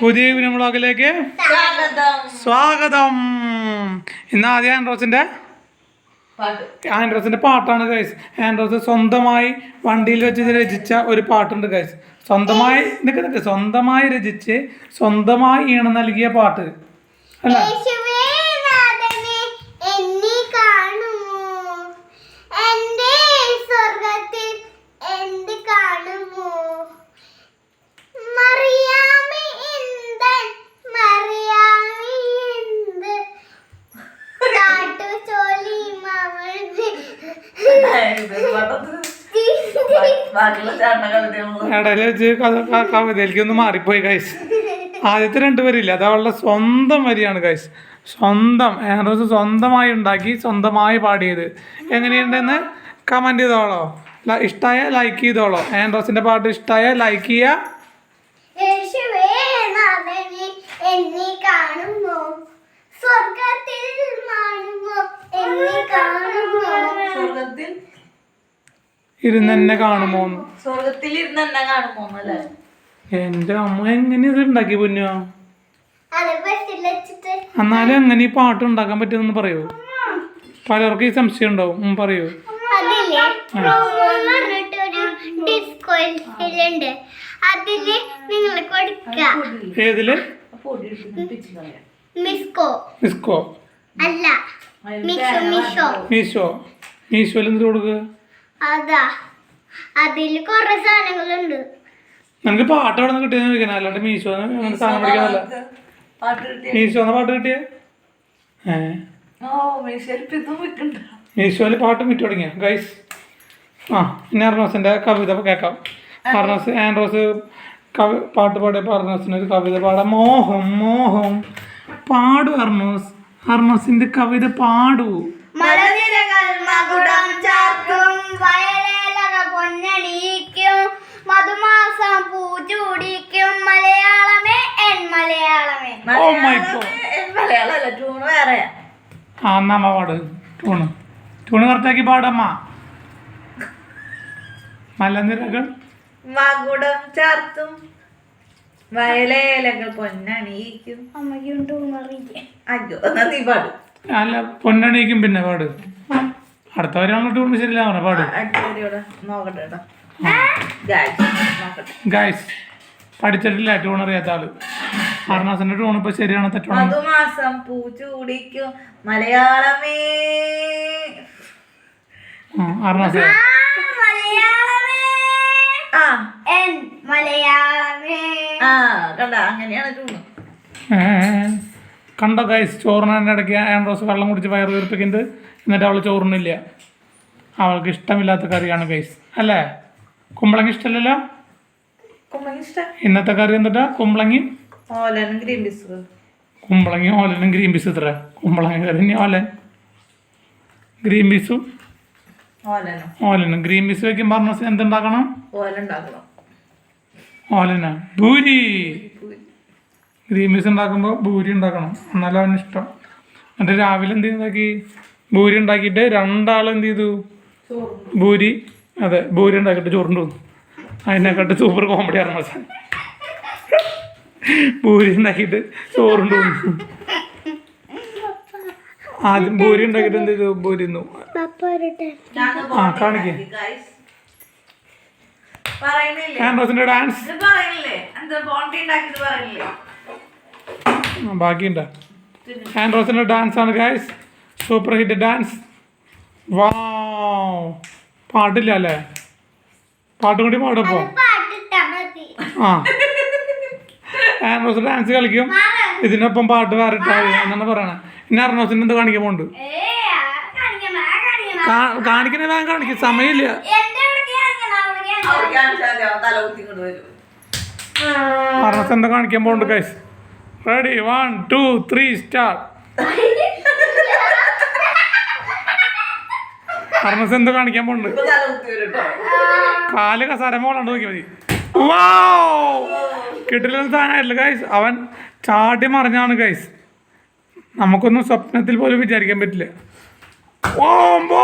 പുതിയ ഈവനിങ് വ്ളോഗിലേക്ക് സ്വാഗതം. സ്വാഗതം. ഇന്ന് ആദ്യം ആൻഡ്രോസിന്റെ പാട്ട്. ആൻഡ്രോസിന്റെ പാട്ടാണ് ഗൈസ് ആൻഡ്രോസ് സ്വന്തമായി വണ്ടിയിൽ വെച്ച് രചിച്ച ഒരു പാട്ടുണ്ട് ഗൈസ് സ്വന്തമായി നിൽക്കുന്നുണ്ട് നിക്ക് സ്വന്തമായി രചിച്ച് സ്വന്തമായി ഈണം നൽകിയ പാട്ട്. അല്ല യേശുവേ നാഥനെ എന്നെ കാണുമോ എന്റെ സ്വർഗത്തിൽ എന്ത് കാണുമോ മറിയാമേ എന്തൻ മറിയാമേ എന്ത് കാട്ടു ചോലി മവൾന്ന് ബാക്കിയുള്ള ചേട്ട കവിതകളും ഇടയിൽ വെച്ച് മാറിപ്പോയി കൈസ് ആദ്യത്തെ രണ്ട് അത് അവളുടെ സ്വന്തം വരിയാണ് കൈസ് സ്വന്തം ഏറെ സ്വന്തമായി ഉണ്ടാക്കി സ്വന്തമായി പാടിയത്. എങ്ങനെയുണ്ടെന്ന് കമന്റ് ചെയ്തോളോ? ഇഷ്ടമായ ലൈക്ക് ചെയ്തോളോ? ആൻഡ്രോസിന്റെ പാട്ട് ഇഷ്ടായ ലൈക്ക് ചെയ്യുക സ്വർഗത്തിൽ ഇരുന്ന് എന്നെ കാണുമോ. സ്വർഗത്തിൽ ഇരുന്ന് എന്നെ കാണുമോ അല്ലേ എന്റെ അമ്മ എങ്ങനെ ഇത് ഉണ്ടാക്കി പൊന്നു? എന്നാലും എങ്ങനെ ഈ പാട്ട് ഉണ്ടാക്കാൻ പറ്റുമെന്ന് പറയൂ. പലർക്കും ഈ സംശയം ഉണ്ടാവും. പറയൂ. അതിൽ നിങ്ങൾ കൊടുക്കുക ഏതിൽ? മിസ്കോ. മിസ്കോ. അല്ല. മീഷോ മീഷോ. മീശോ മീശോയിൽ എന്ത് കൊടുക്കുക അതാ. അതിൽ കുറെ സാധനങ്ങളുണ്ട്. നമുക്ക് പാട്ട് എവിടെ നിന്ന് കിട്ടിയെന്ന് ചോദിക്കണം? അല്ലാണ്ട് മീശോ അങ്ങനെ സാധനം പഠിക്കാനല്ല മീശോ എന്ന പാട്ട് കിട്ടിയ? ഓ മീശയിൽ പാട്ട് വിറ്റു തുടങ്ങിയ? ഗൈസ് ആ ഇനി അർണോസിന്റെ കവിത കേൾക്കാം. അർണോസ് ആൻഡ്രോസ് കവി പാട്ട് പാടിയപ്പോൾ അർണോസിന് ഒരു കവിത പാടാം. മോഹം മോഹം. പാടു അർണോസ് അർണോസിന്റെ കവിത പാടൂ. മലനിരകൾ മകുടം ചാർത്തും വയലേലക പൊന്നണിയിക്കും മധുമാസം പൂച്ചൂടിക്കും. മലയാളമേ എൻ മലയാളമേ. Oh my God. മലയാളമല്ല ട്യൂണ് വേറെയാ ആ എന്നാ അമ്മ പാട്. ട്യൂണ്. ട്യൂണ് കറക്റ്റാക്കി പാടമ്മ. മലനിരകൾ മകുടം ചാർത്തും വയലേലകൾ പൊന്നണിയിക്കും. അമ്മയ്ക്കുണ്ടോ അയ്യോ എന്നാ നീ പാട്. അല്ല പൊന്നണിയിക്കും പിന്നെ പാട്. അടുത്ത അങ്ങോട്ട് ശരിയില്ല പറഞ്ഞ പാട്. ഗായ്സ് പഠിച്ചിട്ടില്ല ട്യൂൺ അറിയാത്ത ആൾ. മാസത്തിന്റെ ട്യൂൺ ഇപ്പൊ ശരിയാണ് തെറ്റാണ്. ആറ് പൂ ചൂടിക്കും മലയാളമേ ആ എൻ മലയാളമേ ആ കണ്ട അങ്ങനെയാണ് ട്യൂണ് കണ്ടോ ഗൈസ് ചോറിനെ ഇടയ്ക്ക് ആൻഡ്രോസ് വെള്ളം കുടിച്ച് വയറ് വീർപ്പിക്കുന്നത് എന്നിട്ട് അവൾ ചോറിനില്ല അവൾക്ക് ഇഷ്ടമില്ലാത്ത കറിയാണ് ഗൈസ് അല്ലേ? കുമ്പളങ്ങി ഇഷ്ടമല്ലല്ലോ കുമ്പളങ്ങ ഇഷ്ടം. ഇന്നത്തെ കറി എന്നിട്ടാ കുമ്പളങ്ങി. ഓലനും ഗ്രീൻ പീസ്. കുമ്പളങ്ങി ഓലനും ഗ്രീൻ പീസ് ഇത്ര. കുമ്പളങ്ങി കറി ഓലൻ ഗ്രീൻ പീസും ഓലനും. ഗ്രീൻ പീസ് വെക്കുമ്പോൾ പറഞ്ഞ എന്തുണ്ടാക്കണം? ഓല ഉണ്ടാക്കണം. ഓലന ഭൂരി. ഗ്രീമീസ് ഉണ്ടാക്കുമ്പോൾ ഭൂരി ഉണ്ടാക്കണം. എന്നാലും അവന് ഇഷ്ടം. എന്നിട്ട് രാവിലെ എന്ത് ചെയ്താക്കി ഭൂരി ഉണ്ടാക്കിയിട്ട് രണ്ടാൾ എന്ത് ചെയ്തു? ഭൂരി. അതെ ഭൂരി ഉണ്ടാക്കിയിട്ട് ചോറിന്റെ വന്നു അതിനെക്കാട്ട് സൂപ്പർ കോമഡി ആയിരുന്നു അവസാനം. ഭൂരി ഉണ്ടാക്കിയിട്ട് ചോറുണ്ട് വന്നു ആദ്യം ഭൂരി ഉണ്ടാക്കിയിട്ട് എന്ത് ചെയ്തു? ഭൂരി ആ കാണിക്കേ. ആൻഡ്രോസിന്റെ ഡാൻസ് ബാക്കിയുണ്ട്. ആൻഡ്രോസിന്റെ ഡാൻസ് ആണ് ഗൈസ് സൂപ്പർ ഹിറ്റ് ഡാൻസ് വാ പാട്ടില്ല അല്ലേ പാട്ടും കൂടി പാടപ്പോ ആ. ആൻഡ്രോസ് ഡാൻസ് കളിക്കും. ഇതിനൊപ്പം പാട്ട് വേറെ എന്നാണ് പറയണേ. പിന്നെ അർണോസിന് എന്ത് കാണിക്കാൻ പോണ്ട് കാണിക്കണം വേഗം കാണിക്കും. സമയമില്ല. എന്താ കാണിക്കാൻ pond guys ready one two three star അർണസ് എന്താ കാണിക്കാൻ പോണ്ട് കാൽ കസാര മോളാണ്ട് നോക്കിയാൽ മതി. കിട്ടില്ല സാധനമായിട്ടില്ല ഗൈസ് അവൻ ചാടി മറിഞ്ഞാണ് ഗൈസ് നമുക്കൊന്നും സ്വപ്നത്തിൽ പോലും വിചാരിക്കാൻ പറ്റില്ല. ഓമ്പോ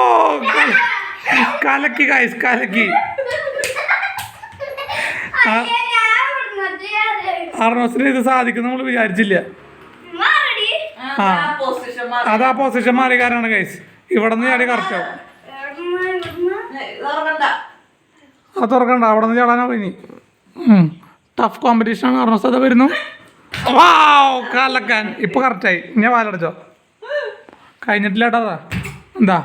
കലക്കി ഗൈസ് കലക്കി ആ, ഞാൻ ഇവിടുന്ന് ചെയ്യാതെ അർണോസിന് ഇത് സാധിക്കും നമ്മൾ വിചാരിച്ചില്ല. ആ. പൊസിഷൻ അത് ആ പൊസിഷൻ മാറിയ കാരണമാണ് കൈസ് ഇവിടെ നിന്ന് ചാടി കറക്റ്റ് ആവും. തുറക്കണ്ട അത് തുറക്കണ്ട. അവിടെ നിന്ന് ചാടാനാ പോയി ടഫ് കോമ്പറ്റീഷൻ ആണ് അർണോസ് അത് വരുന്നു. വാവ് കാലക്കാൻ. ഇപ്പൊ കറക്റ്റായി ഞാൻ വാലടച്ചോ. കഴിഞ്ഞിട്ടില്ല കേട്ടോ അതാ. എന്താ?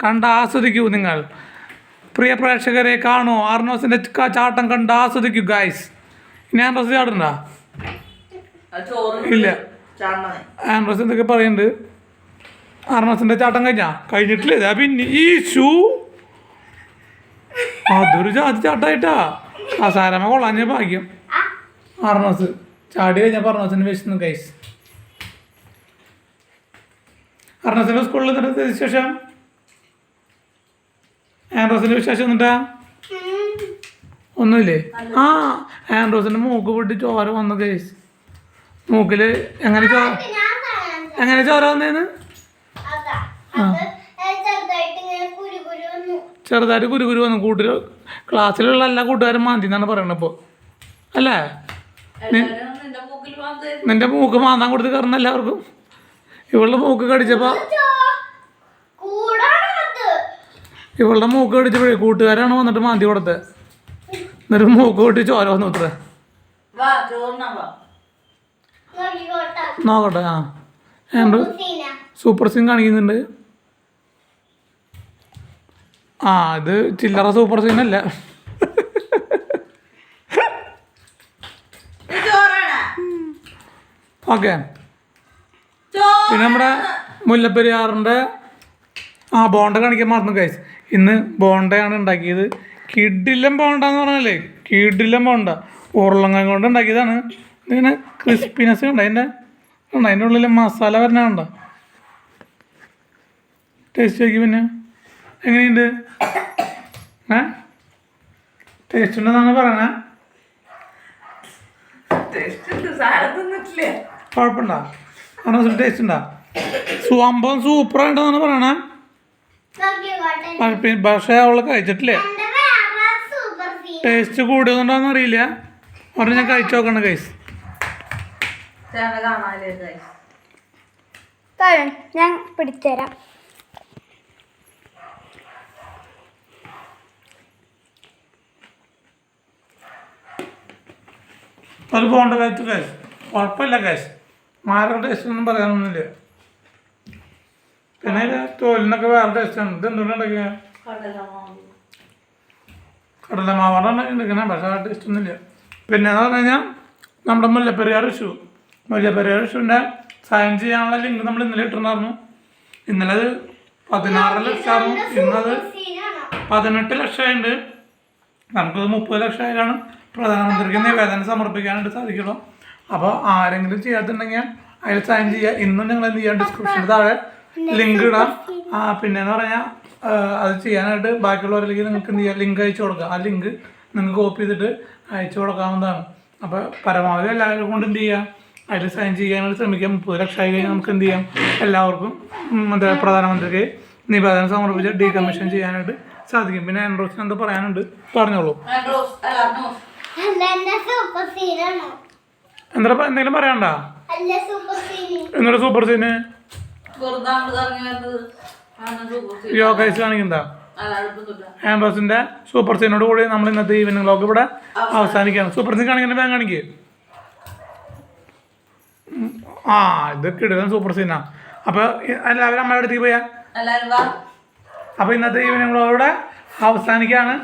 കണ്ട് ആസ്വദിക്കൂ നിങ്ങൾ. പ്രിയ പ്രേക്ഷകരെ കാണൂ ആർണോസിന്റെ ചാട്ടം കണ്ട് ആസ്വദിക്കൂ ഗായ്സ് ഞാൻ റസ് ചാടണ്ട? ഇല്ല. ആൻഡ്രോസ് എന്തൊക്കെ പറയുന്നുണ്ട് ആർണോസിന്റെ ചാട്ടം കഴിഞ്ഞാ? കഴിഞ്ഞിട്ടില്ല? പിന്നെ ഈ ഷൂ അതൊരു ജാതി ചാട്ടായിട്ടാ. അസാരമ കൊള്ളാഞ്ഞ ഭാഗ്യം. ആർണോസ് ചാടി കഴിഞ്ഞാൽ അർണോസിന് വിശന്നു ഗൈസ് അർണോസിന്റെ സ്കൂളിൽ നിർത്തിയതിനു വിശേഷം? ആൻഡ്രോസിന്റെ വിശേഷം എന്നിട്ടാ? ഒന്നുമില്ലേ? ആ ആൻഡ്രോസിന്റെ മൂക്ക് പൊട്ടി ചോര വന്നു കേസ് മൂക്കിൽ എങ്ങനെ ചോ എങ്ങനെ ചോര വന്നേന്ന്? ചെറുതായിട്ട് ഇങ്ങനെ കുരു കുരു വന്നു. കൂട്ടിൽ ക്ലാസ്സിലുള്ള എല്ലാ കൂട്ടുകാരും മാന്തി എന്നാണ് പറയണത് ഇപ്പോൾ അല്ലേ? നിന്റെ മൂക്കിൽ വന്ന് നിന്റെ മൂക്ക് മാന്താൻ കൊടുത്ത് കയറുന്ന എല്ലാവർക്കും. ഇവളുടെ മൂക്ക് കടിച്ചപ്പോൾ ഇവളുടെ മൂക്ക് കടിച്ചപ്പോഴേ കൂട്ടുകാരാണ് വന്നിട്ട് മാന്തി കൊടുത്തത് എന്നിട്ട് മൂക്ക് കൊട്ടി ചോര വന്നു അത്ര നോക്കട്ടെ ആ. ഏണ്ട് സൂപ്പർ സിംഗ് കാണിക്കുന്നുണ്ട്. ആ ഇത് ചില്ലറ സൂപ്പർ സീൻ അല്ല. ഓക്കെ. പിന്നെ നമ്മുടെ മുല്ലപ്പെരിയാറിന്റെ ആ ബോണ്ട കാണിക്കാൻ മറന്നു കൈസ് ഇന്ന് ബോണ്ടയാണ് ഉണ്ടാക്കിയത്. കിഡിലം ബോണ്ട എന്ന് പറഞ്ഞാലേ കിഡിലം ബോണ്ട. ഉരുളങ്ങ കൊണ്ട് ഉണ്ടാക്കിയതാണ്. ഇതിങ്ങനെ ക്രിസ്പിനെസ് ഉണ്ട് അതിന്റെ ഉണ്ട് അതിന്റെ ഉള്ളിൽ മസാല വരണ കണ്ട? ടേസ്റ്റ് നോക്കി പിന്നെ. എങ്ങനെയുണ്ട്? ഏ? ടേസ്റ്റ് ഉണ്ടെന്നാണ് പറയണേ. ടേസ്റ്റ് ഉണ്ട്. സാധനം സൂപ്പർ കുഴപ്പമുണ്ടോ അങ്ങനെ ടേസ്റ്റ് ഉണ്ടോ. സംഭവം സൂപ്പറായിട്ടെന്നാണ് പറയണേ. പി- പക്ഷേ അവൾ കഴിച്ചിട്ടില്ലേ? ടേസ്റ്റ് കൂടിയതുകൊണ്ടോന്ന് അറിയില്ല പറഞ്ഞ് ഞാൻ കഴിച്ചു നോക്കണ്ട കൈസ്. ഞാൻ പിടിച്ചുതരാം. അത് പോകണ്ട കാര്യത്തിൽ കാശ് കുഴപ്പമില്ല കാശ് മാരുടെ ടേസ്റ്റ് ഒന്നും പറയാനൊന്നുമില്ല. പിന്നെ തോലിനൊക്കെ വേറെ ടേസ്റ്റാണ് ഇത് എന്തുകൊണ്ടുണ്ടാക്കിയ കടലമാവ്. കടലമാവാണ് ഉണ്ടാക്കണേ പക്ഷേ ആ ടേസ്റ്റ് ഒന്നുമില്ല പിന്നെ എന്ന് പറഞ്ഞു കഴിഞ്ഞാൽ നമ്മുടെ മുല്ലപ്പെരിയാർ ഇഷ്യൂ മുല്ലപ്പെരിയാർ ഇഷ്യൂന്റെ സൈൻ ചെയ്യാനുള്ള ലിങ്ക് നമ്മൾ ഇന്നലെ ഇട്ടിട്ടുണ്ടായിരുന്നു. ഇന്നലെ അത് പതിനാറ് ലക്ഷമായിരുന്നു ഇന്നത് പതിനെട്ട് ലക്ഷമുണ്ട് നമുക്കത് മുപ്പത് ലക്ഷമായാലാണ് പ്രധാനമന്ത്രിക്ക് നിവേദനം സമർപ്പിക്കാനായിട്ട് സാധിക്കുള്ളൂ. അപ്പോൾ ആരെങ്കിലും ചെയ്യാത്തുണ്ടെങ്കിൽ അതിൽ സൈൻ ചെയ്യുക. ഇന്നും നിങ്ങൾ എന്ത് ചെയ്യാം? ഡിസ്ക്രിപ്ഷൻ താഴെ ലിങ്ക് ഇടാം. ആ പിന്നെന്ന് പറഞ്ഞാൽ അത് ചെയ്യാനായിട്ട് ബാക്കിയുള്ളവരിലേക്ക് നിങ്ങൾക്ക് എന്ത് ചെയ്യാം? ലിങ്ക് അയച്ചു കൊടുക്കാം. ആ ലിങ്ക് നിങ്ങൾക്ക് കോപ്പി ചെയ്തിട്ട് അയച്ചു കൊടുക്കാവുന്നതാണ്. അപ്പോൾ പരമാവധി എല്ലാവരും കൊണ്ട് എന്ത് ചെയ്യാം? അതിൽ സൈൻ ചെയ്യാനായിട്ട് ശ്രമിക്കാം. മുപ്പത് ലക്ഷമായി കഴിഞ്ഞാൽ നമുക്ക് എന്ത് ചെയ്യാം? എല്ലാവർക്കും മറ്റേ പ്രധാനമന്ത്രിക്ക് നിവേദനം സമർപ്പിച്ച് ഡീകമ്മീഷൻ ചെയ്യാനായിട്ട് സാധിക്കും. പിന്നെ ആൻഡ്രോസിന് എന്താ പറയാനുണ്ട്? പറഞ്ഞോളൂ. എന്താ എന്തെങ്കിലും പറയണ്ട എന്നോട് സൂപ്പർ സീന് ആണ് സൂപ്പർ സീനോട് കൂടി നമ്മൾ ഇന്നത്തെ ഈവനിങ് വ്ലോഗ് ഇവിടെ അവസാനിക്കുകയാണ്. സൂപ്പർ സീൻ കാണിക്കുന്ന ബാങ്ക് കാണിക്കുക ആ ഇതൊക്കെ ഇടുക സൂപ്പർ സീനാ അപ്പോൾ എല്ലാവരും അമ്മയുടെ അടുത്തേക്ക് പോയാ? അപ്പൊ അപ്പോൾ ഇന്നത്തെ ഈവനിങ് വ്ലോഗ് ഇവിടെ അവസാനിക്കുകയാണ്.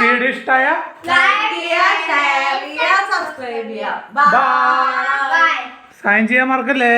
വീഡിയോ ഇഷ്ടായ? സൈൻ ചെയ്യാൻ മറക്കല്ലേ?